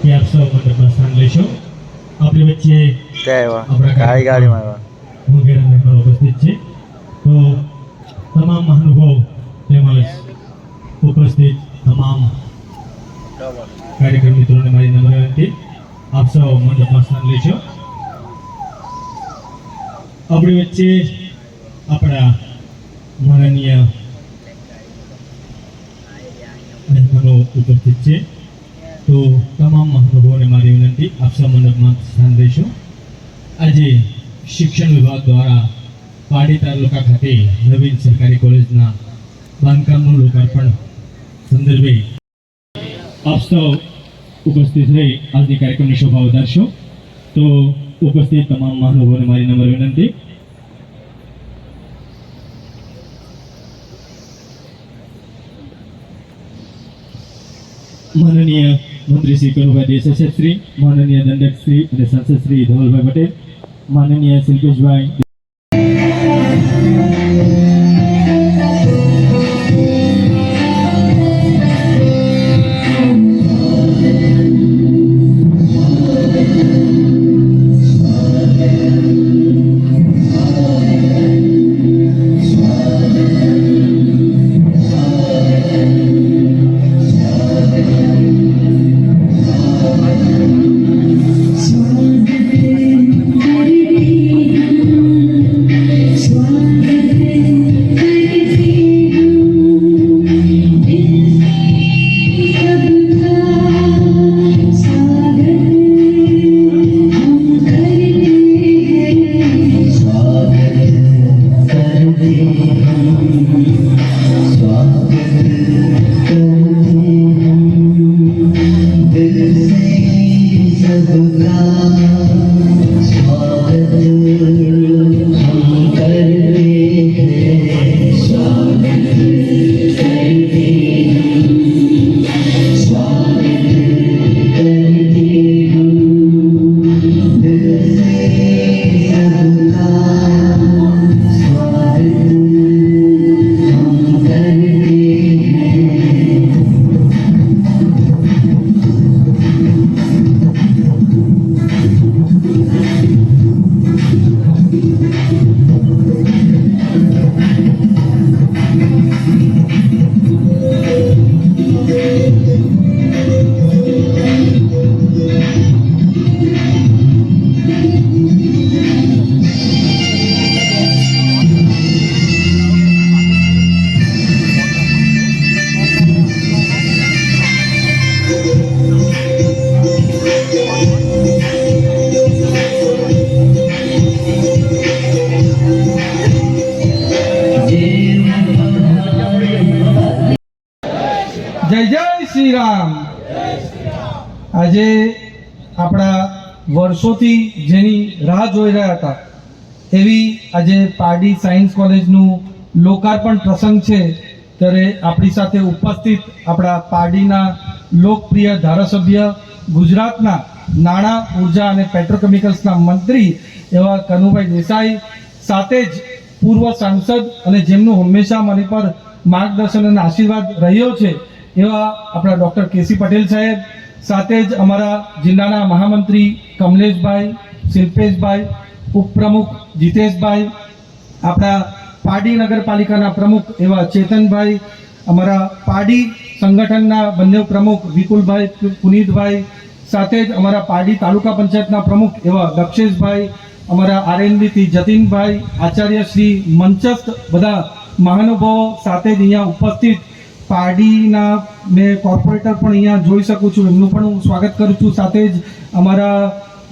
કે આપ સૌ મંડપમાં સ્થાન લેશો ઉપસ્થિત છે તો તમામ મહાનુભાવ તેમજ ઉપસ્થિત તમામ કાર્યક્રમ મિત્રોને મારી નમ્ર વિનંતી. આપ સૌ મંડપમાં સ્થાન લેશો આપણી વચ્ચે આપણા માનનીય મહેમાનો ઉપસ્થિત છે. તો તમામ મહાનુભાવોને મારી વિનંતી, આપ સૌ મંડપમાં સ્થાન લેશો આજે શિક્ષણ વિભાગ દ્વારા પાડી તાલુકા ખાતે નવીન સરકારી કોલેજના બાંધકામનું લોકાર્પણ સંદર્ભે આપ સૌ ઉપસ્થિત રહી આજની કાર્યક્રમની શોભા વધારશો તો ઉપસ્થિત તમામ મહાનુભાવોને મારી નંબર વિનંતી. માનનીય મંત્રી શ્રી કનુભાઈ દેસાઈ શ્રી, માનનીય દંડક શ્રી અને સાંસદ શ્રી ધવલભાઈ પટેલ, માનનીય શિલ્પેશભાઈ શ્રી રામ આજે આપણા વર્ષોથી જેની રાહ જોઈ રહ્યા હતા, એવી આજે પારડી સાયન્સ કોલેજનું લોકાર્પણ પ્રસંગ છે, ત્યારે આપણી સાથે ઉપસ્થિત આપણા પારડીના લોકપ્રિય ધારાસભ્ય, ગુજરાતના નાણાં, ઊર્જા અને પેટ્રોકેમિકલ્સના મંત્રી એવા કનુભાઈ દેસાઈ, સાથે જ પૂર્વ સાંસદ અને જેમનું હંમેશા મારી પર માર્ગદર્શન અને આશીર્વાદ રહ્યો છે એવા આપણા ડૉક્ટર કેસી પટેલ સાહેબ, સાથે જ અમારા જિલ્લાના મહામંત્રી કમલેશભાઈ, શિલ્પેશભાઈ, ઉપપ્રમુખ જીતેશભાઈ, આપણા પાડી નગરપાલિકાના પ્રમુખ એવા ચેતનભાઈ, અમારા પાડી સંગઠનના બંને પ્રમુખ વિપુલભાઈ પુનીતભાઈ, સાથે જ અમારા પાડી તાલુકા પંચાયતના પ્રમુખ એવા દક્ષેશભાઈ, અમારા આરએનબીથી જતીનભાઈ, આચાર્ય શ્રી મંચસ્થ બધા મહાનુભાવો સાથે જ અહીંયા ઉપસ્થિત પારડીના મેં કોર્પોરેટર પણ અહીંયા જોઈ શકું છું. એમનું પણ હું સ્વાગત કરું છું. સાથે જ અમારા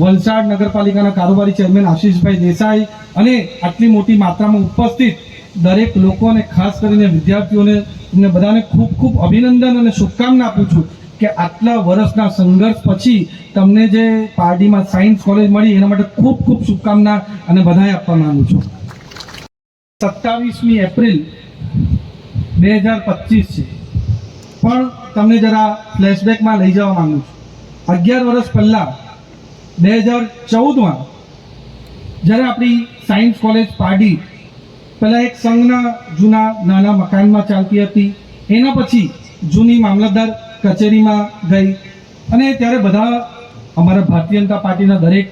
વલસાડ નગરપાલિકાના કારોબારી ચેરમેન આશીષભાઈ દેસાઈ અને આટલી મોટી માત્રામાં ઉપસ્થિત દરેક લોકો અને ખાસ કરીને વિદ્યાર્થીઓને, એમને બધાને ખૂબ ખૂબ અભિનંદન અને શુભકામના આપું છું કે આટલા વર્ષના સંઘર્ષ પછી તમને જે પારડીમાં સાયન્સ કોલેજ મળી, એના માટે ખૂબ ખૂબ શુભકામના અને બધાએ આપવા માંગુ છું. સત્તાવીસમી એપ્રિલ બે હજાર પચીસ છે. પણ તમને જરા ફ્લેશબેકમાં લઈ જવા માંગુ છું. અગિયાર વર્ષ પહેલાં, બે હજાર ચૌદમાં, જ્યારે આપણી સાયન્સ કોલેજ પાડી પહેલાં એક સંઘના જૂના નાના મકાનમાં ચાલતી હતી. એના પછી જૂની મામલતદાર કચેરીમાં ગઈ અને ત્યારે બધા અમારા ભારતીય જનતા પાર્ટીના દરેક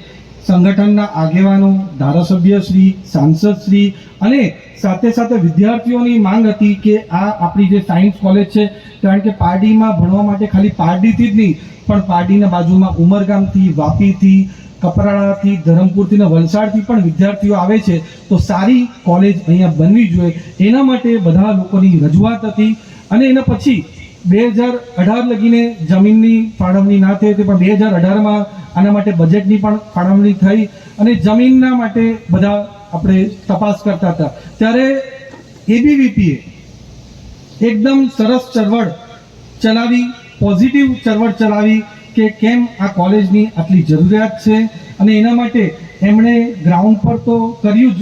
સંગઠનના આગેવાનો, ધારાસભ્ય શ્રી, સાંસદ શ્રી અને સાથે સાથે વિદ્યાર્થીઓની માંગ હતી કે આ આપણી જે સાયન્સ કોલેજ છે, કારણ કે પારડીમાં ભણવા માટે ખાલી પારડીથી જ નહીં, પણ પારડીના બાજુમાં ઉમરગામથી, વાપીથી, કપરાડાથી, ધરમપુરથી ને વલસાડથી પણ વિદ્યાર્થીઓ આવે છે, તો સારી કોલેજ અહીંયા બનવી જોઈએ. એના માટે બધા લોકોની રજૂઆત હતી અને એના પછી બે હજાર અઢાર લગીને જમીનની ફાળવણી ના થઈ હતી, પણ બે હજાર અઢારમાં આના માટે બજેટની પણ ફાળવણી થઈ અને જમીનના માટે બધા આપણે તપાસ કરતા હતા. ત્યારે એબીવીપીએ એકદમ સરસ ચળવળ ચલાવી પોઝિટિવ ચળવળ ચલાવી કે કેમ આ કોલેજની આટલી જરૂરિયાત છે અને એના માટે એમણે ગ્રાઉન્ડ પર તો કર્યું જ.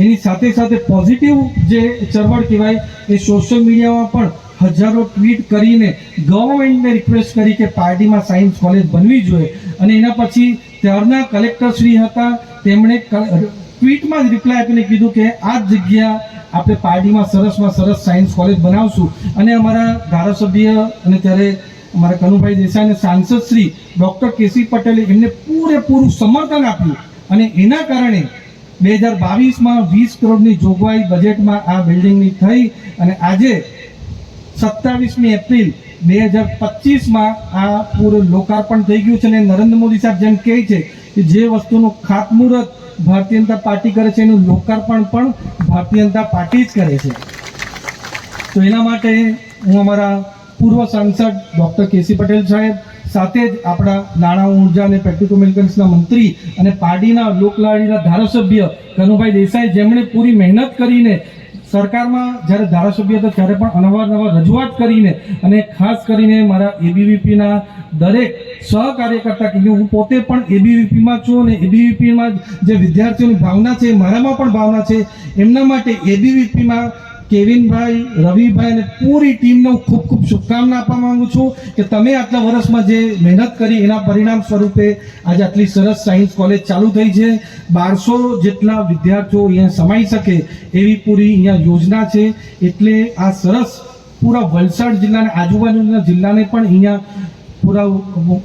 એની સાથે સાથે પોઝિટિવ જે ચળવળ કહેવાય એ સોશિયલ મીડિયામાં પણ હજારો ટ્વીટ કરીને ગવર્મેન્ટને રિક્વેસ્ટ કરી કે પાર્ટીમાં સાયન્સ કોલેજ બનવી જોઈએ. અને એના પછી ત્યારના કલેક્ટરશ્રી હતા, તેમણે ટ્વીટમાં જ રિપ્લાય આપીને કીધું કે આ જગ્યા આપણે પાર્ટીમાં સરસમાં સરસ સાયન્સ કોલેજ બનાવશું. અને અમારા ધારાસભ્ય અને ત્યારે અમારા કનુભાઈ દેસાઈ અને સાંસદ શ્રી ડૉક્ટર કેસી પટેલે એમને પૂરેપૂરું સમર્થન આપ્યું. અને એના કારણે બે હજાર બાવીસમાં વીસ કરોડની જોગવાઈ બજેટમાં આ બિલ્ડિંગની થઈ. અને આજે સત્તાવીસમી એપ્રિલ બે હજાર પચીસમાં આ પૂરું લોકાર્પણ થઈ ગયું છે અને નરેન્દ્ર મોદી સાહેબ જેમ કહે છે કે જે વસ્તુનું ખાતમુહૂર્ત ભારતીય જનતા પાર્ટી કરે છે, એનું લોકાર્પણ પણ ભારતીય જનતા પાર્ટી જ કરે છે. તો એના માટે હું અમારા પૂર્વ સાંસદ ડૉક્ટર કેસી પટેલ સાહેબ સાથે જ આપણા નાણાં ઊર્જા અને પેટ્રોકેમિકલ્સના મંત્રી અને પાર્ટીના લોકલાડીના ધારાસભ્ય કનુભાઈ દેસાઈ જેમણે પૂરી મહેનત કરીને સરકારમાં જ્યારે ધારાસભ્ય હતા ત્યારે પણ અનવારનવાર રજૂઆત કરીને અને ખાસ કરીને મારા એબીવીપીના દરેક સહકાર્યકર્તા કે હું પોતે પણ એબીવીપીમાં છું અને એબીવીપીમાં જે વિદ્યાર્થીઓની ભાવના છે, મારામાં પણ ભાવના છે, એમના માટે એબીવીપીમાં કેવિનભાઈ, રવિભાઈ અને પૂરી ટીમને હું ખૂબ ખૂબ શુભકામના આપવા માંગુ છું કે તમે આટલા વર્ષમાં જે મહેનત કરી એના પરિણામ સ્વરૂપે આજે આટલી સરસ સાયન્સ કોલેજ ચાલુ થઈ છે. બારસો જેટલા વિદ્યાર્થીઓ અહીંયા સમાઈ શકે એવી પૂરી અહીંયા યોજના છે. એટલે આ સરસ પૂરા વલસાડ જિલ્લાના, આજુબાજુના જિલ્લાને પણ અહીંયા પૂરા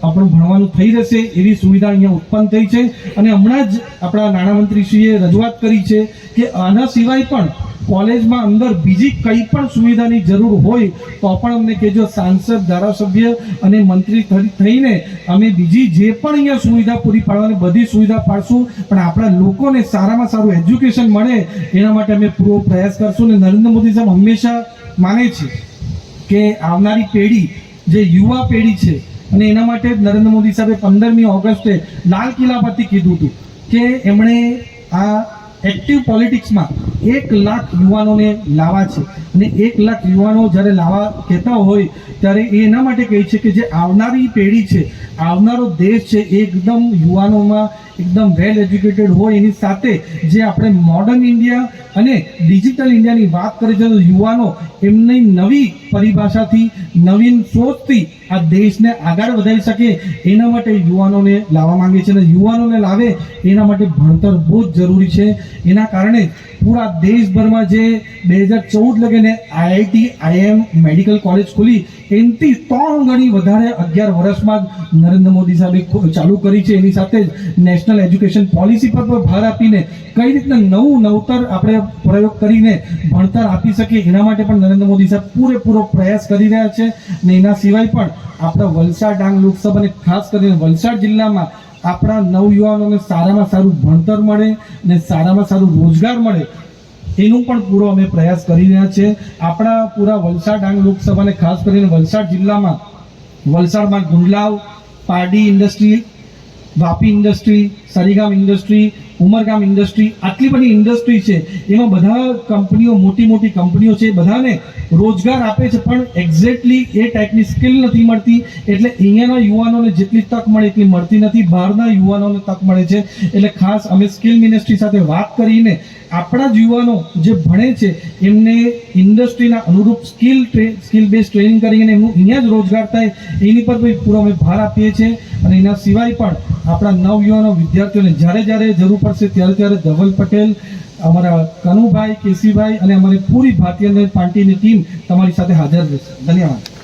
આપણું ભણવાનું થઈ રહેશે એવી સુવિધા અહીંયા ઉત્પન્ન થઈ છે. અને હમણાં જ આપણા નાણામંત્રીશ્રીએ રજૂઆત કરી છે કે આના સિવાય પણ કોલેજમાં અંદર બીજી કંઈ પણ સુવિધાની જરૂર હોય તો પણ અમને કહેજો સાંસદ, ધારાસભ્ય અને મંત્રી થઈને અમે બીજી જે પણ અહીંયા સુવિધા પૂરી પાડવાની બધી સુવિધા પાડશું. પણ આપણા લોકોને સારામાં સારું એજ્યુકેશન મળે એના માટે અમે પૂરો પ્રયાસ કરશું અને નરેન્દ્ર મોદી સાહેબ હંમેશા માને છે કે આવનારી પેઢી, જે યુવા પેઢી છે, અને એના માટે નરેન્દ્ર મોદી સાહેબે પંદરમી ઓગસ્ટે લાલ કિલ્લા પરથી કીધું હતું કે એમણે આ એક્ટિવ પોલિટિક્સમાં એક લાખ યુવાનોને લાવા છે. અને એક લાખ યુવાનો જ્યારે લાવવા કહેતા હોય, ત્યારે એ એના માટે કહે છે કે જે આવનારી પેઢી છે, આવનારો દેશ છે એકદમ યુવાનોમાં એકદમ વેલ એજ્યુકેટેડ હોય એની સાથે જે આપણે મોડર્ન ઇન્ડિયા અને ડિજિટલ ઇન્ડિયાની વાત કરીએ છે તો યુવાનો એમની નવી પરિભાષાથી, નવીન સોચથી આ દેશને આગળ વધારી શકે એના માટે યુવાનોને લાવવા માંગે છે અને યુવાનોને લાવે એના માટે ભણતર બહુ જ જરૂરી છે. એના કારણે પૂરા દેશભરમાં જે બે હજાર ચૌદ લગીને આઈઆઈટી આઈએમ મેડિકલ કોલેજ ખુલી, એનાથી ત્રણ ગણી વધારે અગિયાર વર્ષમાં જ નરેન્દ્ર મોદી સાહેબે ચાલુ કરી છે. એની સાથે જ નેશનલ એજ્યુકેશન પોલિસી પર પણ ભાર આપીને કઈ રીતના નવું નવતર આપણે પ્રયોગ કરીને ભણતર આપી શકીએ એના માટે પણ નરેન્દ્ર મોદી સાહેબ પૂરેપૂરો પ્રયાસ કરી રહ્યા છે. અને એના સિવાય પણ આપણા વલસાડ ડાંગ લોકસભા અને ખાસ કરીને વલસાડ જિલ્લામાં આપણા નવયુવાનોને સારામાં સારું ભણતર મળે અને સારામાં સારું રોજગાર મળે, એનું પણ પૂરો અમે પ્રયાસ કરી રહ્યા છીએ. આપણા પૂરા વલસાડ ડાંગ લોકસભાને ખાસ કરીને વલસાડ જિલ્લામાં વલસાડમાં Gundlav, Pardi industry, Vapi industry, Sarigam industry, Umargam industry, આટલી બધી ઇન્ડસ્ટ્રી છે. એમાં બધા કંપનીઓ મોટી મોટી કંપનીઓ છે. બધાને રોજગાર આપે છે, પણ એક્ઝેક્ટલી એ ટાઈપની સ્કિલ નથી મળતી. એટલે અહીંયાના યુવાનોને જેટલી તક મળે એટલી મળતી નથી. બહારના યુવાનોને તક મળે છે. એટલે ખાસ અમે સ્કિલ મિનિસ્ટ્રી સાથે વાત કરીને આપણા જ યુવાનો જે ભણે છે, એમને ઇન્ડસ્ટ્રીના અનુરૂપ સ્કિલ સ્કિલ બેઝ ટ્રેનિંગ કરીને એમનું અહીંયા જ રોજગાર થાય, એની પર ભાઈ પૂરો અમે ભાર આપીએ છીએ. અને એના સિવાય પણ આપણા નવયુવાનો વિદ્યાર્થીઓને જ્યારે જ્યારે જરૂર પડશે, ત્યારે ત્યારે ધવલ પટેલ અમારા કનુભાઈ કેસીભાઈ અને અમારી પૂરી ભારતીય પાર્ટીની ટીમ તમારી સાથે હાજર રહેશે. ધન્યવાદ.